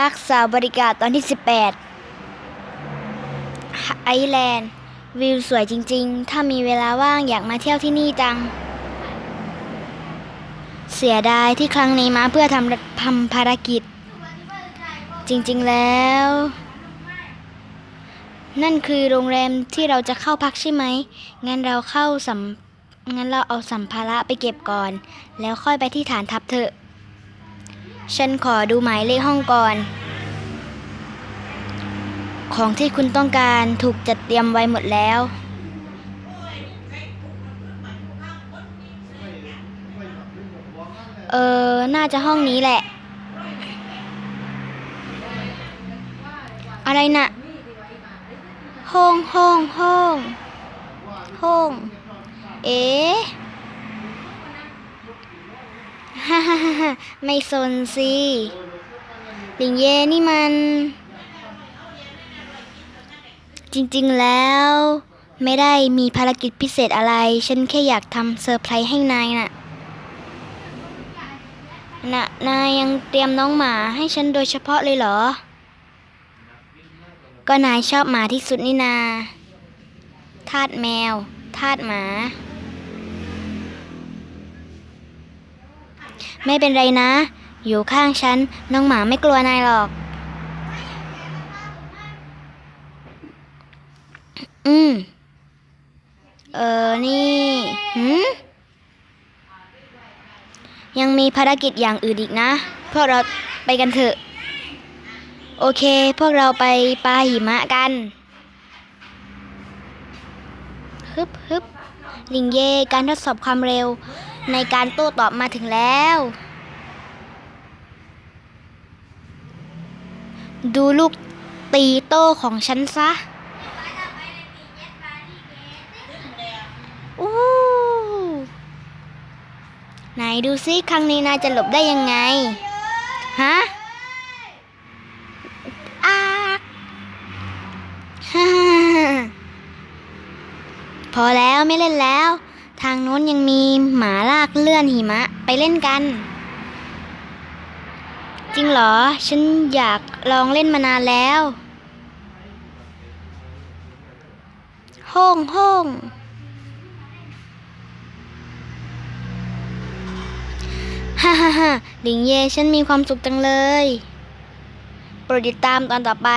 รักษาบริการตอนที่ 18 ไอแลนด์ วิวสวยจริงๆ ถ้ามีเวลาว่างอยากมาเที่ยวที่นี่จัง เสียดายที่ครั้งนี้มาเพื่อทำทำภารกิจ จริงๆแล้ว นั่นคือโรงแรมที่เราจะเข้าพักใช่ไหม งั้นเราเข้าสัมงั้นเราเอาสัมภาระไปเก็บก่อน แล้วค่อยไปที่ฐานทัพเถอะ ฉันขอดูหมายเลขห้องก่อน ของที่คุณต้องการถูกจัดเตรียมไว้หมดแล้ว เออ น่าจะห้องนี้แหละ อะไรนะ่ะ ห้องห้องห้อง ห้อง เอ๊ะ ฮ่าฮ่าฮ่าฮ่าไม่สนสิลิงเย่นี่มัน จริงๆแล้ว ไม่ได้มีภารกิจพิเศษอะไร ฉันแค่อยากทำเซอร์ไพรส์ให้นายน่ะนะนายยังเตรียมน้องหมาให้ฉันโดยเฉพาะเลยเหรอ ก็นายชอบหมาที่สุดนี่นา ทาสแมว ทาสหมา ไม่เป็นไรนะ อยู่ข้างฉัน น้องหมาไม่กลัวนายหรอก อืม เออ นี่หืมยังมีภารกิจอย่างอื่นอีกนะ พวกเราไปกันเถอะ โอเค พวกเราไปปาหิมะกัน ฮึบฮึบลิงเย่การทดสอบความเร็วในการโต้ตอบมาถึงแล้ว ดูลูกตีโต้ของฉันซะอู้ไหนดูซิครั้งนี้นายจะหลบได้ยังไง ฮะอากฮ่า พอแล้วไม่เล่นแล้ว ทางโน้นยังมีหมาลากเลื่อนหิมะไปเล่นกัน จริงเหรอ ฉันอยากลองเล่นมานานแล้วห้องห้องฮ่าฮ่าฮ่าหลิงเย่ฉันมีความสุขจังเลย โปรดติดตามตอนต่อไป